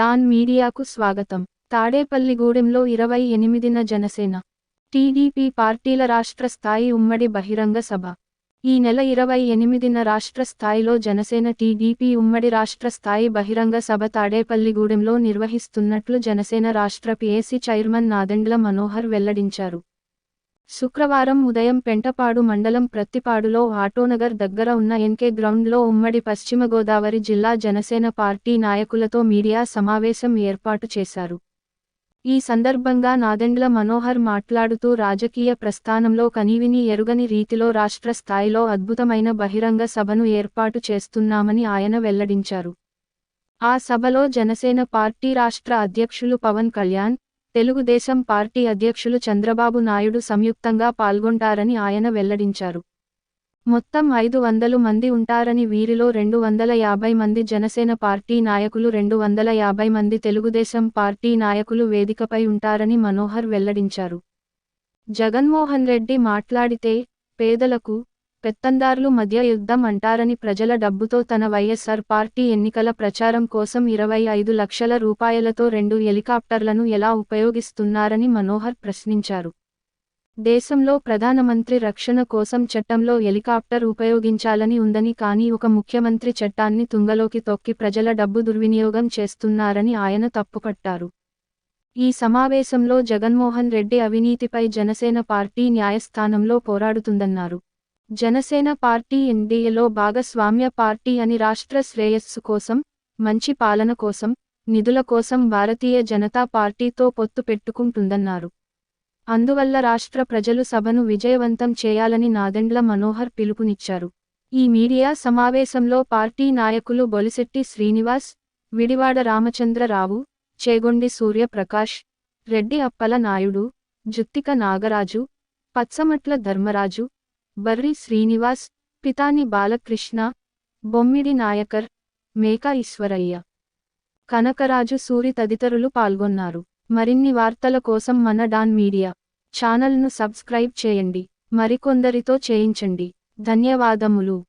దాన్ మీడియాకు స్వాగతం. తాడేపల్లిగూడెంలో ఇరవై ఎనిమిదిన జనసేన. టీడీపీ పార్టీల రాష్ట్ర స్థాయి ఉమ్మడి బహిరంగ సభ. ఈ నెల ఇరవై ఎనిమిదిన రాష్ట్ర స్థాయిలో జనసేన టీడీపీ ఉమ్మడి రాష్ట్ర స్థాయి బహిరంగ సభ తాడేపల్లిగూడెంలో నిర్వహిస్తున్నట్లు జనసేన రాష్ట్ర పీఏసీ చైర్మన్ నాదెండ్ల మనోహర్ వెల్లడించారు. శుక్రవారం ఉదయం పెంటపాడు మండలం ప్రత్తిపాడులో ఆటోనగర్ దగ్గర ఉన్న ఎన్కే గ్రౌండ్లో ఉమ్మడి పశ్చిమ గోదావరి జిల్లా జనసేన పార్టీ నాయకులతో మీడియా సమావేశం ఏర్పాటు చేశారు. ఈ సందర్భంగా నాదెండ్ల మనోహర్ మాట్లాడుతూ రాజకీయ ప్రస్థానంలో కనీవిని ఎరుగని రీతిలో రాష్ట్ర స్థాయిలో అద్భుతమైన బహిరంగ సభను ఏర్పాటు చేస్తున్నామని ఆయన వెల్లడించారు. ఆ సభలో జనసేన పార్టీ రాష్ట్ర అధ్యక్షులు పవన్ కళ్యాణ్ తెలుగుదేశం పార్టీ అధ్యక్షులు చంద్రబాబు నాయుడు సంయుక్తంగా పాల్గొంటారని ఆయన వెల్లడించారు. మొత్తం ఐదు వందలు మంది ఉంటారని వీరిలో రెండు వందల యాభై మంది జనసేన పార్టీ నాయకులు రెండు వందల యాభై మంది తెలుగుదేశం పార్టీ నాయకులు వేదికపై ఉంటారని మనోహర్ వెల్లడించారు. జగన్మోహన్ రెడ్డి మాట్లాడితే పేదలకు పెత్తందార్లు మధ్య యుద్ధం అంటారని ప్రజల డబ్బుతో తన వైఎస్ఆర్ పార్టీ ఎన్నికల ప్రచారం కోసం ఇరవై ఐదు లక్షల రూపాయలతో రెండు హెలికాప్టర్లను ఎలా ఉపయోగిస్తున్నారని మనోహర్ ప్రశ్నించారు. దేశంలో ప్రధానమంత్రి రక్షణ కోసం చట్టంలో హెలికాప్టర్ ఉపయోగించాలని ఉందని కానీ ఒక ముఖ్యమంత్రి చట్టాన్ని తుంగలోకి తొక్కి ప్రజల డబ్బు దుర్వినియోగం చేస్తున్నారని ఆయన తప్పుపట్టారు. ఈ సమావేశంలో జగన్మోహన్ రెడ్డి అవినీతిపై జనసేన పార్టీ న్యాయస్థానంలో పోరాడుతుందన్నారు. జనసేన పార్టీ ఎన్డీఏలో భాగస్వామ్య పార్టీ అని రాష్ట్ర శ్రేయస్సు కోసం మంచి పాలన కోసం నిధుల కోసం భారతీయ జనతా పార్టీతో పొత్తు పెట్టుకుంటుందన్నారు. అందువల్ల రాష్ట్ర ప్రజలు సభను విజయవంతం చేయాలని నాదెండ్ల మనోహర్ పిలుపునిచ్చారు. ఈ మీడియా సమావేశంలో పార్టీ నాయకులు బొలిశెట్టి శ్రీనివాస్ విడివాడ రామచంద్రరావు చేగొండి సూర్యప్రకాష్ రెడ్డి అప్పల నాయుడు జుత్తిక నాగరాజు పచ్చమట్ల ధర్మరాజు బర్రి శ్రీనివాస్ పితాని బాలకృష్ణ బొమ్మిడి నాయకర్ మేకా ఈశ్వరయ్య. కనకరాజు సూరి తదితరులు పాల్గొన్నారు. మరిన్ని వార్తల కోసం మన డాన్ మీడియా ఛానల్ను సబ్స్క్రైబ్ చేయండి. మరికొందరితో చేయించండి. ధన్యవాదములు.